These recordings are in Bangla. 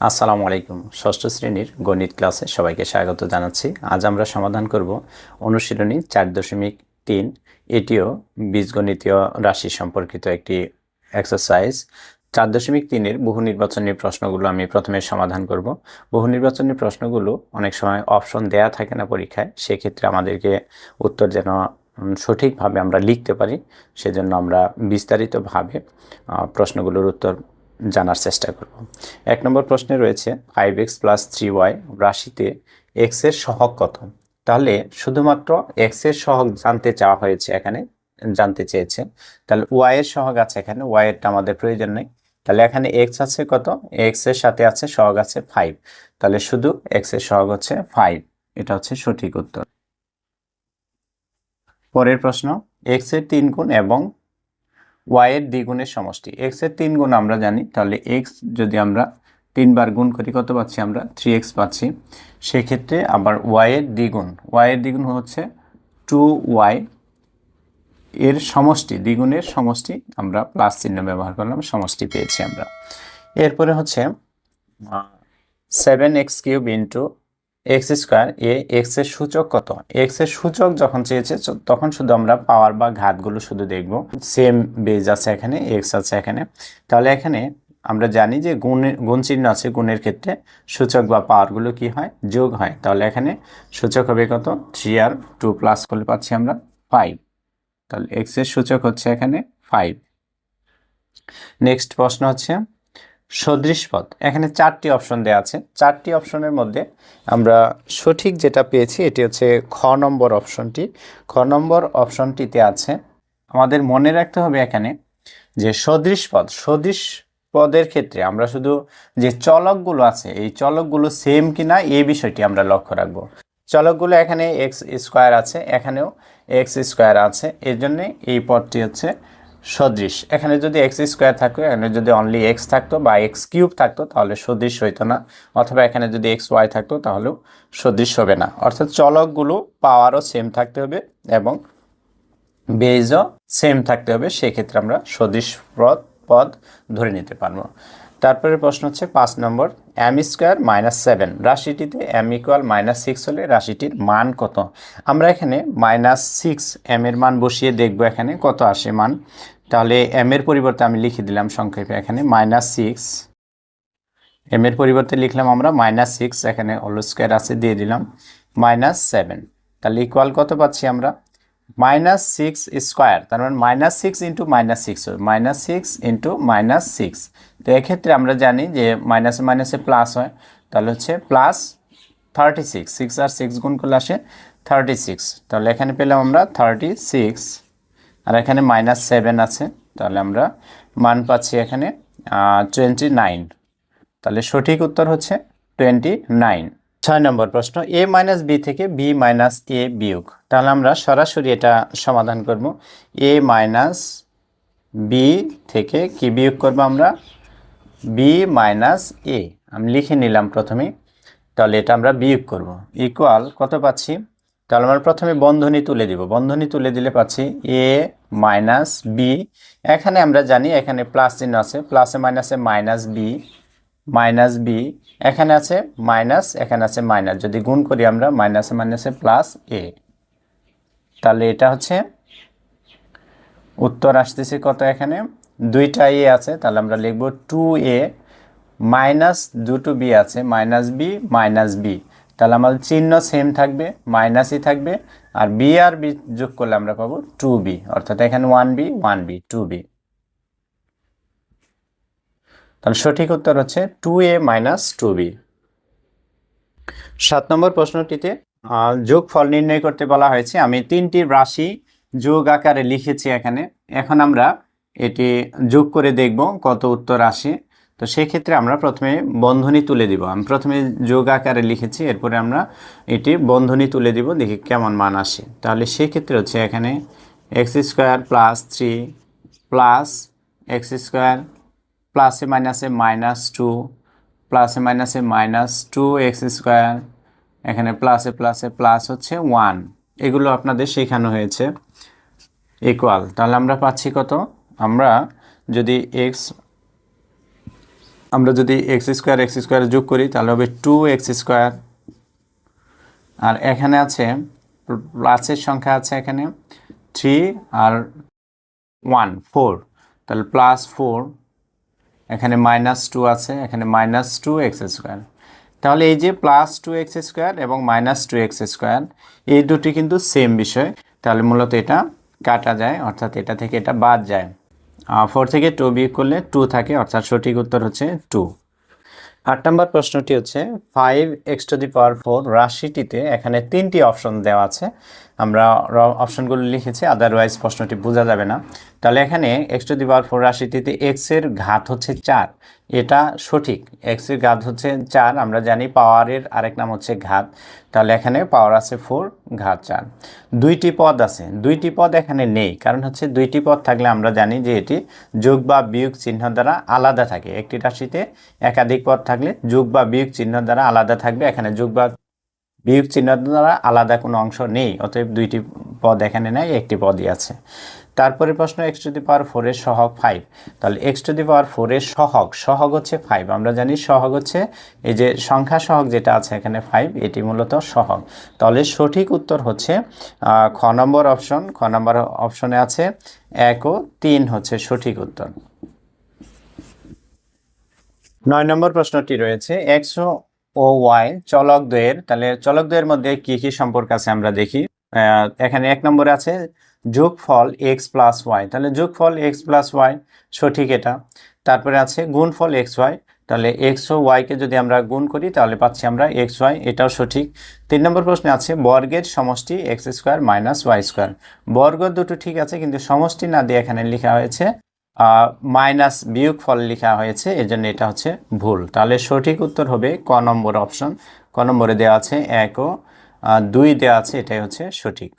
আসসালামু আলাইকুম। ষষ্ঠ শ্রেণির গণিত ক্লাসে সবাইকে স্বাগত জানাচ্ছি। আজ আমরা সমাধান করব অনুশীলনী চার দশমিক তিন। এটিও বীজগণিতীয় রাশি সম্পর্কিত একটি এক্সারসাইজ চার দশমিক তিনের বহু নির্বাচনী প্রশ্নগুলো আমি প্রথমে সমাধান করব। বহু নির্বাচনী প্রশ্নগুলো অনেক সময় অপশন দেয়া থাকে না পরীক্ষায়, সেক্ষেত্রে আমাদেরকে উত্তর যেন সঠিকভাবে আমরা লিখতে পারি, সেজন্য আমরা বিস্তারিতভাবে প্রশ্নগুলোর উত্তর জানার চেষ্টা করব। এক নম্বর প্রশ্নে রয়েছে five x plus three y রাশিতে এক্সের সহগ কত? তাহলে শুধুমাত্র এক্সের সহগ জানতে চাওয়া হয়েছে এখানে, জানতে চেয়েছে। তাহলে ওয়াই এর সহগ আছে এখানে ওয়াই এরটা আমাদের প্রয়োজন নেই। তাহলে এখানে এক্স আছে কত? এক্সের সাথে আছে সহগ আছে ফাইভ তাহলে শুধু এক্সের সহগ হচ্ছে ফাইভ এটা হচ্ছে সঠিক উত্তর। পরের প্রশ্ন এক্সের তিন গুণ এবং ওয়াই এর দ্বিগুণের সমষ্টি। এক্সের তিন গুণ আমরা জানি, তাহলে এক্স যদি আমরা তিনবার গুণ করি, কত পাচ্ছি আমরা? থ্রি এক্স পাচ্ছি। সেক্ষেত্রে আবার ওয়াই এর দ্বিগুণ ওয়াই এর দ্বিগুণ হচ্ছে টু ওয়াই এর সমষ্টি, দ্বিগুণের সমষ্টি আমরা প্লাস চিহ্ন ব্যবহার করলাম, সমষ্টি পেয়েছি আমরা। এরপরে হচ্ছে seven x cube into x square এ এক্সের সূচক কত? এক্সের সূচক যখন চেয়েছে তখন শুধু আমরা পাওয়ার বা ঘাতগুলো শুধু দেখব। সেম বেজ আছে এখানে, এক্স আছে এখানে। তাহলে এখানে আমরা জানি যে গুণের গুণ চিহ্ন আছে গুণের ক্ষেত্রে, সূচক বা পাওয়ারগুলো কি হয়? যোগ হয়। তাহলে এখানে সূচক হবে কত? থ্রি আর টু প্লাস করলে পাচ্ছি আমরা ফাইভ। তাহলে এক্সের সূচক হচ্ছে এখানে ফাইভ। নেক্সট প্রশ্ন হচ্ছে সদৃশ পদ এখানে চারটি অপশন দেওয়া আছে। চারটি অপশনের মধ্যে আমরা সঠিক যেটা পেয়েছি, এটি হচ্ছে খ নম্বর অপশনটি খ নম্বর অপশনটিতে আছে, আমাদের মনে রাখতে হবে এখানে যে সদৃশ পদ সদৃশ পদের ক্ষেত্রে আমরা শুধু যে চলকগুলো আছে, এই চলকগুলো সেম কিনা এই বিষয়টি আমরা লক্ষ্য রাখব। চলকগুলো এখানে এক্স স্কোয়ার আছে, এখানেও এক্স স্কোয়ার আছে। এর জন্য এই পদটি হচ্ছে সদৃশ। এখানে যদি এক্স স্কোয়ার থাকতো, এখানে যদি অনলি এক্স থাকতো বা এক্স কিউব থাকতো, তাহলে সদৃশ হইতো না। অথবা এখানে যদি এক্স ওয়াই থাকতো, তাহলেও সদৃশ হবে না। অর্থাৎ চলকগুলো পাওয়ারও সেম থাকতে হবে এবং বেজও সেম থাকতে হবে। সেক্ষেত্রে আমরা সদৃশ পদ পদ ধরে নিতে পারব। তারপরে প্রশ্ন হচ্ছে পাঁচ নম্বর এম স্কোয়ার মাইনাস সেভেন রাশিটিতে এম ইকুয়াল মাইনাস সিক্স হলে রাশিটির মান কত? আমরা এখানে মাইনাস সিক্স এম এর মান বসিয়ে দেখব। এখানে কত আসে মান? তাহলে এম এর পরিবর্তে আমি লিখে দিলাম সংক্ষেপে এখানে মাইনাস সিক্স এম এর পরিবর্তে লিখলাম আমরা মাইনাস সিক্স এখানে হোল স্কোয়ার আছে, দিয়ে দিলাম মাইনাস সেভেন তাহলে ইকুয়াল কত পাচ্ছি আমরা? মাইনাস সিক্স স্কোয়ার তার মানে minus six into minus six minus six into minus six তো এক্ষেত্রে আমরা জানি যে মাইনাসে মাইনাসে প্লাস হয়, তাহলে হচ্ছে প্লাস থার্টি সিক্স সিক্স আর সিক্স গুণ করলে আসে থার্টি সিক্স তাহলে এখানে পেলাম আমরা থার্টি সিক্স আর এখানে মাইনাস সেভেন আছে, তাহলে আমরা মান পাচ্ছি এখানে টোয়েন্টি নাইন তাহলে সঠিক উত্তর হচ্ছে টোয়েন্টি নাইন ছয় নম্বর প্রশ্ন এ মাইনাস বি থেকে বি মাইনাস এ বিয়োগ। তাহলে আমরা সরাসরি এটা সমাধান করব। এ মাইনাস বি থেকে কি বিয়োগ করব আমরা? বি মাইনাস এ আমি লিখে নিলাম প্রথমে, তাহলে এটা আমরা বিয়োগ করব। ইকুয়াল কত পাচ্ছি? তাহলে আমরা প্রথমে বন্ধনী তুলে দিব। বন্ধনী তুলে দিলে পাচ্ছি এ মাইনাস বি এখানে আমরা জানি এখানে প্লাস চিহ্ন আছে। প্লাসে মাইনাসে মাইনাস বি মাইনাস বি এখানে আছে মাইনাস এখানে আছে মাইনাস যদি গুণ করি আমরা মাইনাসে মাইনাসে প্লাস এ তাহলে এটা হচ্ছে উত্তর আসতেছে কত এখানে? দুইটা এ আছে, তাহলে আমরা লিখব টু এ মাইনাস দুটো বি আছে মাইনাস বি মাইনাস বি তাহলে আমাদের চিহ্ন সেম থাকবে মাইনাসই থাকবে, আর বি আর বি যোগ করলে আমরা পাবো টু বি অর্থাৎ এখানে one b one b two b তাহলে সঠিক উত্তর হচ্ছে two a minus two b সাত নম্বর প্রশ্নটিতে যোগ ফল নির্ণয় করতে বলা হয়েছে। আমি তিনটি রাশি যোগ আকারে লিখেছি এখানে। এখন আমরা এটি যোগ করে দেখব কত উত্তর আসে। তো সেক্ষেত্রে আমরা প্রথমে বন্ধনী তুলে দিব। আমি প্রথমে যোগ আকারে লিখেছি, এরপরে আমরা এটি বন্ধনী তুলে দিব, দেখি কেমন মান আসে। তাহলে সেক্ষেত্রে হচ্ছে এখানে x square plus three plus x square প্লাসে মাইনাসে মাইনাস টু, প্লাসে মাইনাসে মাইনাস টু এক্স স্কোয়ার, এখানে প্লাসে প্লাসে প্লাস হচ্ছে ওয়ান। এগুলো আপনাদের শেখানো হয়েছে। ইকুয়াল, তাহলে আমরা পাচ্ছি কত? আমরা যদি এক্স আমরা যদি এক্স স্কোয়ার এক্স স্কোয়ার যোগ করি, তাহলে হবে টু এক্স স্কোয়ার আর এখানে আছে প্লাসের সংখ্যা আছে এখানে থ্রি আর ওয়ান ফোর তাহলে প্লাস ফোর এখানে মাইনাস টু আছে, এখানে মাইনাস টু এক্স স্কোয়ার তাহলে এই যে প্লাস টু এক্স স্কোয়ার এবং মাইনাস টু এক্স স্কোয়ার এই দুটি কিন্তু সেম বিষয়। তাহলে মূলত এটা কাটা যায়, অর্থাৎ এটা থেকে এটা বাদ যায়। ফোর থেকে টু বিয়োগ করলে টু থাকে, অর্থাৎ সঠিক উত্তর হচ্ছে টু আট নম্বর প্রশ্নটি হচ্ছে five x to the power four রাশিটিতে এখানে তিনটি অপশন দেওয়া আছে। আমরা অপশনগুলো লিখেছি আদারওয়াইজ প্রশ্নটি বোঝা যাবে না। তাহলে এখানে x to the power four রাশিটিতে এক্সের ঘাত হচ্ছে চার। এটা সঠিক। এক্সের ঘাত হচ্ছে চার, আমরা জানি পাওয়ারের আরেক নাম হচ্ছে ঘাত। তাহলে এখানে পাওয়ার আছে ফোর ঘাত চার। দুইটি পদ আছে। দুইটি পদ এখানে নেই। কারণ হচ্ছে দুইটি পদ থাকলে আমরা জানি যে এটি যোগ বা বিয়োগ চিহ্ন দ্বারা আলাদা থাকে। একটি রাশিতে একাধিক পদ থাকলে যোগ বা বিয়োগ চিহ্ন দ্বারা আলাদা থাকবে। এখানে যোগ বা বিয়োগ চিহ্ন দ্বারা আলাদা কোনো অংশ নেই, অতএব দুইটি পদ এখানে নেই, একটি পদই আছে। তারপরে প্রশ্ন এক্স টু দি পাওয়ার ফোরের সহগ ফাইভ তাহলে এক্স টু দি পাওয়ার ফোরের সহগ সহগ হচ্ছে ফাইভ আমরা জানি সহগ হচ্ছে এই যে সংখ্যা সহগ যেটা আছে এখানে ফাইভ এটি মূলত সহগ। তাহলে সঠিক উত্তর হচ্ছে খ নম্বর অপশন খ নম্বর অপশনে আছে এক ও তিন হচ্ছে সঠিক উত্তর। নয় নম্বর প্রশ্নটি রয়েছে এক্স ও ওয়াই চলক দ্বয়ের তাহলে চলক দ্বয়ের মধ্যে কি কি সম্পর্ক আছে আমরা দেখি। এখানে এক নম্বরে আছে যোগফল এক্স প্লাস ওয়াই তাহলে যোগফল এক্স প্লাস ওয়াই সঠিক এটা। তারপরে আছে গুণফল এক্স ওয়াই তাহলে এক্স ও ওয়াইকে যদি আমরা গুণ করি, তাহলে পাচ্ছি আমরা এক্স ওয়াই এটাও সঠিক। তিন নম্বর প্রশ্নে আছে বর্গের সমষ্টি x square minus y square বর্গ দুটো ঠিক আছে, কিন্তু সমষ্টি না দিয়ে এখানে লেখা হয়েছে মাইনাস বিয়োগ ফল লেখা হয়েছে, এজন্য এটা হচ্ছে ভুল। তাহলে সঠিক উত্তর হবে ক নম্বর অপশন। ক নম্বরে দেওয়া আছে এক ও দুই দেওয়া আছে, এটাই হচ্ছে সঠিক।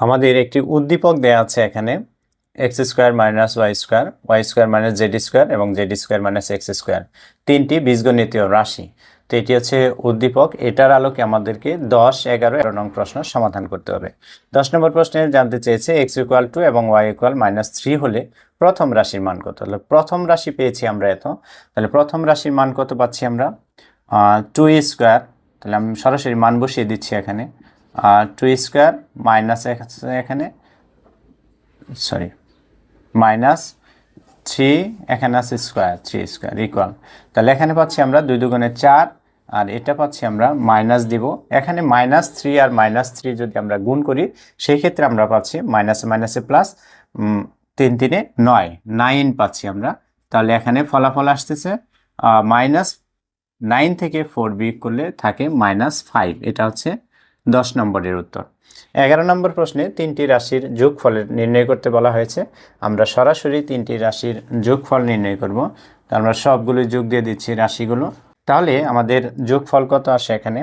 আমাদের একটি উদ্দীপক দেওয়া আছে এখানে, x square minus y square y square minus z square এবং z square minus x square. তিনটি বীজগণিতীয় রাশি। তো এটি হচ্ছে উদ্দীপক। এটার আলোকে আমাদেরকে দশ, এগারো এগারো নং প্রশ্ন সমাধান করতে হবে। দশ নম্বর প্রশ্নে জানতে চেয়েছে এক্স ইকুয়াল টু এবং ওয়াই ইকুয়াল মাইনাস থ্রি হলে প্রথম রাশির মান কত? তাহলে প্রথম রাশি পেয়েছি আমরা এত। তাহলে প্রথম রাশির মান কত পাচ্ছি আমরা? টু স্কোয়ার তাহলে আমি সরাসরি মান বসিয়ে দিচ্ছি এখানে। টু স্কোয়ার মাইনাস এখানে। সরি মাইনাস থ্রি এখানে আছে স্কোয়ার থ্রি স্কোয়ার ইকুয়াল তাহলে এখানে পাচ্ছি আমরা দুই দুগুণে চার আর এটা পাচ্ছি আমরা মাইনাস দিব। এখানে মাইনাস থ্রি আর মাইনাস থ্রি যদি আমরা গুণ করি সেই ক্ষেত্রে আমরা পাচ্ছি মাইনাসে মাইনাসে প্লাস তিন তিনে নয়। নাইন পাচ্ছি আমরা। তাহলে এখানে ফলাফল আসতেছে মাইনাস নাইন থেকে ফোর বিয়োগ করলে থাকে মাইনাস ফাইভ এটা হচ্ছে দশ নম্বরের উত্তর। এগারো নম্বর প্রশ্নে তিনটি রাশির যোগফলের নির্ণয় করতে বলা হয়েছে। আমরা সরাসরি তিনটি রাশির যোগফল নির্ণয় করব। তো আমরা সবগুলো যোগ দিয়ে দিচ্ছি রাশিগুলো। তাহলে আমাদের যোগফল কত আসে এখানে?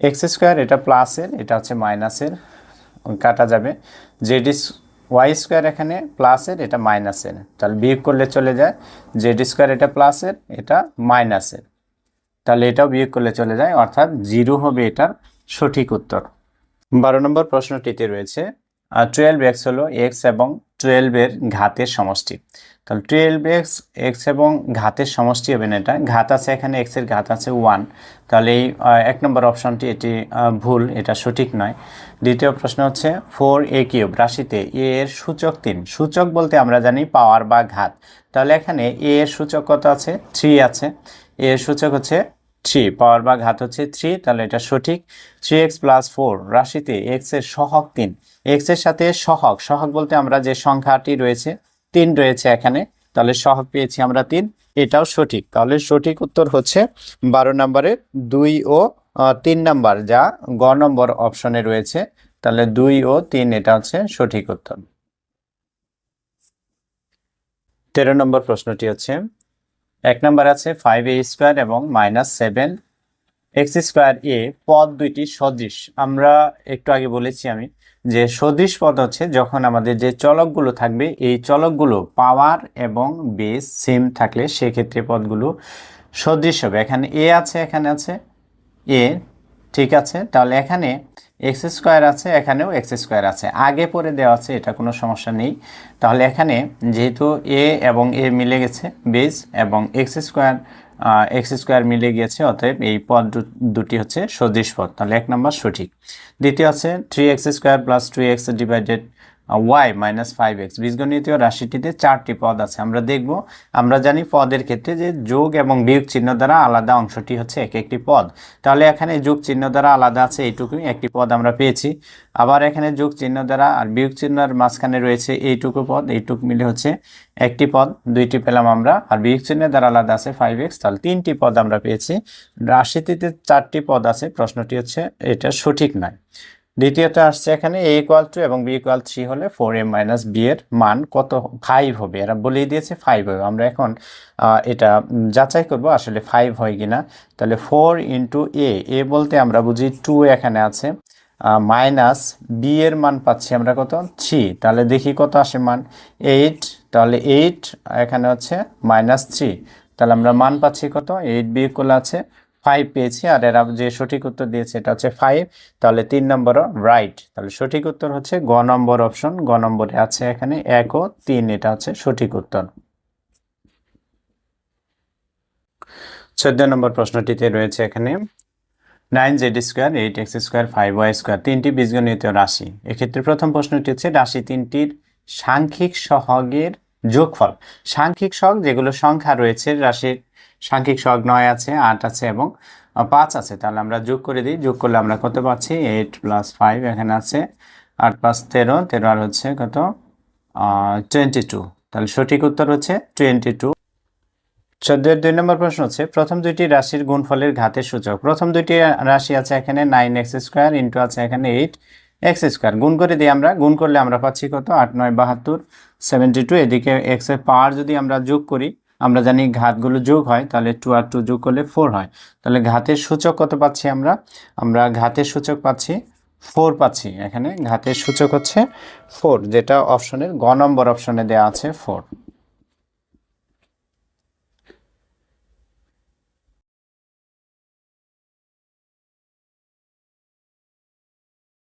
এক্স স্কোয়ার এটা প্লাসের এটা হচ্ছে মাইনাসের কাটা যাবে। জেড ওয়াই স্কোয়ার এখানে প্লাসের এটা মাইনাসের তাহলে বিয়োগ করলে চলে যায়। জেড স্কোয়ার এটা প্লাসের এটা মাইনাসের তাহলে এটাও বিয়োগ করলে চলে যায়, অর্থাৎ জিরো হবে এটার সঠিক উত্তর। বারো নম্বর প্রশ্নটিতে রয়েছে টুয়েলভ এক্স হলো এক্স এবং টুয়েলভের ঘাতের সমষ্টি। তাহলে টুয়েলভ এক্স এক্স এবং ঘাতের সমষ্টি হবে না এটা। ঘাত আছে এখানে এক্সের ঘাত আছে ওয়ান তাহলে এই এক নম্বর অপশনটি এটি ভুল, এটা সঠিক নয়। দ্বিতীয় প্রশ্ন হচ্ছে ফোর এ কিউব রাশিতে এ এর সূচক তিন। সূচক বলতে আমরা জানি পাওয়ার বা ঘাত। তাহলে এখানে এ এর সূচক কত আছে? থ্রি আছে। এ এর সূচক হচ্ছে থ্রি পাওয়ার বা ঘাত হচ্ছে থ্রি তাহলে এটা সঠিক। থ্রি এক্স প্লাস ফোর রাশিতে এক্সের সহক তিন। এক্সের সাথে সহক সহক বলতে আমরা যে সংখ্যাটি রয়েছে তিন রয়েছে এখানে। তাহলে সহগ পেয়েছি আমরা তিন। এটাও সঠিক। তাহলে সঠিক উত্তর হচ্ছে বারো নম্বরের দুই ও তিন নাম্বার যা গ নম্বর অপশনে রয়েছে। তাহলে দুই ও তিন, এটা হচ্ছে সঠিক উত্তর। তেরো নম্বর প্রশ্নটি হচ্ছে, এক নম্বর আছে ফাইভ এ স্কোয়ার এবং মাইনাস সেভেন এক্স স্কোয়ার এ পদ দুইটি সদৃশ। আমরা একটু আগে বলেছি আমি যে সদৃশ পদ হচ্ছে যখন আমাদের যে চলকগুলো থাকবে, এই চলকগুলো পাওয়ার এবং বেস সেম থাকলে সেক্ষেত্রে পদগুলো সদৃশ হবে। এখানে এ আছে, এখানে আছে এ ঠিক আছে? তাহলে এখানে এক্স স্কোয়ার আছে, এখানেও এক্স স্কোয়ার আছে। আগে পরে দেওয়া আছে, এটা কোনো সমস্যা নেই। তাহলে এখানে যেহেতু এ এবং এ মিলে গেছে বেস এবং এক্স স্কোয়ার এক্স স্কোয়ার মিলে গিয়েছে, অতএব এই পদ দুটি হচ্ছে সদৃশ পদ। তাহলে এক নম্বর সঠিক। দ্বিতীয় আছে three x square plus two x divided y minus five x বীজগণিতীয় রাশিটিতে চারটি পদ আছে। আমরা দেখব, আমরা জানি পদের ক্ষেত্রে যে যোগ এবং বিয়োগ চিহ্ন দ্বারা আলাদা অংশটি হচ্ছে এক একটি পদ। তাহলে এখানে যোগ চিহ্ন দ্বারা আলাদা আছে, এইটুকুই একটি পদ আমরা পেয়েছি। আবার এখানে যোগ চিহ্ন দ্বারা আর বিয়োগ চিহ্নের মাঝখানে রয়েছে এইটুকু পদ, এইটুকু মিলে হচ্ছে একটি পদ। দুইটি পেলাম আমরা, আর বিয়োগ চিহ্নের দ্বারা আলাদা আছে ফাইভ এক্স তাহলে তিনটি পদ আমরা পেয়েছি। রাশিটিতে চারটি পদ আছে, প্রশ্নটি হচ্ছে এটা সঠিক নয়। দ্বিতীয়ত আসছে এখানে এ ইকুয়াল টু এবং বি ইকুয়াল থ্রি হলে ফোর এ মাইনাস বি এর মান কত? ফাইভ হবে। এরা বলেই দিয়েছে ফাইভ হবে। আমরা এখন এটা যাচাই করব আসলে ফাইভ হয় কিনা। তাহলে ফোর ইন্টু এ এ বলতে আমরা বুঝি টু এখানে আছে। মাইনাস বি এর মান পাচ্ছি আমরা কত? থ্রি তাহলে দেখি কত আসে মান? এইট তাহলে এইট এখানে হচ্ছে মাইনাস থ্রি তাহলে আমরা মান পাচ্ছি কত? এইট বি ইকুয়াল আছে। ফাইভ পেয়েছি, আর এরা যে সঠিক উত্তর দিয়েছে এটা হচ্ছে ফাইভ তাহলে তিন নম্বরও রাইট তাহলে সঠিক উত্তর হচ্ছে গ নম্বর অপশন গ নম্বরে আছে এখানে এক ও তিন, এটা হচ্ছে সঠিক উত্তর। চোদ্দ নম্বর প্রশ্নটিতে রয়েছে এখানে nine z square eight x square five y square তিনটি বীজগণিত রাশি। এক্ষেত্রে প্রথম প্রশ্নটি হচ্ছে রাশি তিনটির সাংখ্যিক সহগের যোগফল। সাংখ্যিক সহগ যেগুলো সংখ্যা রয়েছে রাশির সাংখ্যিক সহগ নয় আছে, আট আছে এবং পাঁচ আছে। তাহলে আমরা যোগ করে দিই। যোগ করলে আমরা কত পাচ্ছি? এইট প্লাস ফাইভ এখানে আছে। আট প্লাস তেরো তেরো আর হচ্ছে কত? টোয়েন্টি টু তাহলে সঠিক উত্তর হচ্ছে টোয়েন্টি টু চোদ্দের দুই নম্বর প্রশ্ন হচ্ছে, প্রথম দুইটি রাশির গুণফলের ঘাতের সূচক। প্রথম দুইটি রাশি আছে এখানে নাইন এক্স স্কোয়ার ইন্টু আছে এখানে এইট এক্স স্কোয়ার গুণ করে দিই আমরা, গুণ করলে আমরা পাচ্ছি কত? আট, নয়, বাহাত্তর সেভেন্টি টু এদিকে এক্সের পাওয়ার যদি আমরা যোগ করি আমরা জানি ঘাতগুলো যোগ হয়, তাহলে টু আর টু যোগ করলে ফোর হয়। তাহলে ঘাতের সূচক কত পাচ্ছি আমরা? আমরা ঘাতের সূচক পাচ্ছি ফোর পাচ্ছি। এখানে ঘাতের সূচক হচ্ছে ফোর যেটা অপশনের গ নম্বর অপশনে দেওয়া আছে ফোর